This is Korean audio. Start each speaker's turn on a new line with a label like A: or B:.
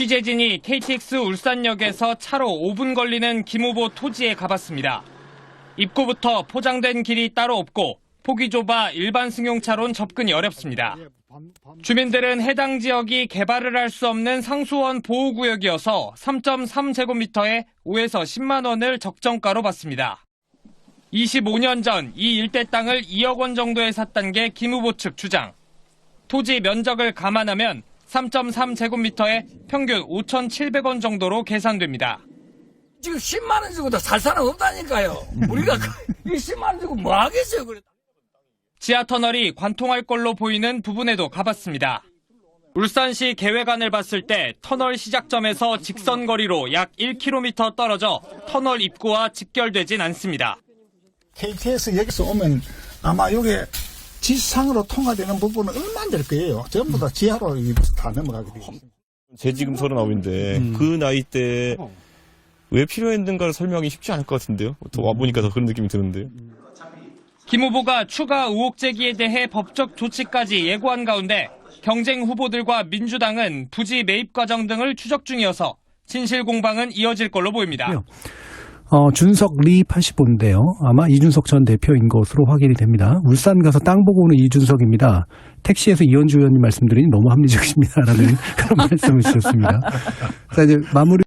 A: 취재진이 KTX 울산역에서 차로 5분 걸리는 김 후보 토지에 가봤습니다. 입구부터 포장된 길이 따로 없고 폭이 좁아 일반 승용차론 접근이 어렵습니다. 주민들은 해당 지역이 개발을 할 수 없는 상수원 보호구역이어서 3.3제곱미터에 5에서 10만 원을 적정가로 받습니다. 25년 전 이 일대 땅을 2억 원 정도에 샀다는 게김 후보 측 주장. 토지 면적을 감안하면 3.3제곱미터에 평균 5,700원 정도로 계산됩니다.
B: 지금 10만 원 주고도 살 사람 없다니까요. 우리가 이 10만 원 주고 뭐 하겠어요, 그래.
A: 지하 터널이 관통할 걸로 보이는 부분에도 가봤습니다. 울산시 계획안을 봤을 때 터널 시작점에서 직선 거리로 약 1km 떨어져 터널 입구와 직결되진 않습니다.
C: KTX 여기서 오면 아마 요게 지상으로 통과되는 부분은 얼마 안 될 거예요. 전부 다 지하로 이다 넘어가게 되어 있습니다.
D: 제 지금 서른아홉인데
E: 음.
D: 그 나이 때왜 필요했는가를 설명하기 쉽지 않을 것 같은데요. 더 와보니까 더 그런 느낌이 드는데요.
A: 김 후보가 추가 의혹 제기에 대해 법적 조치까지 예고한 가운데 경쟁 후보들과 민주당은 부지 매입 과정 등을 추적 중이어서 진실 공방은 이어질 걸로 보입니다.
E: 어, 준석 리 85인데요. 아마 이준석 전 대표인 것으로 확인이 됩니다. 울산 가서 땅 보고 오는 이준석입니다. 택시에서 이현주 의원님 말씀드리니 너무 합리적이십니다라는 그런 말씀을 주셨습니다. 자, 이제 마무리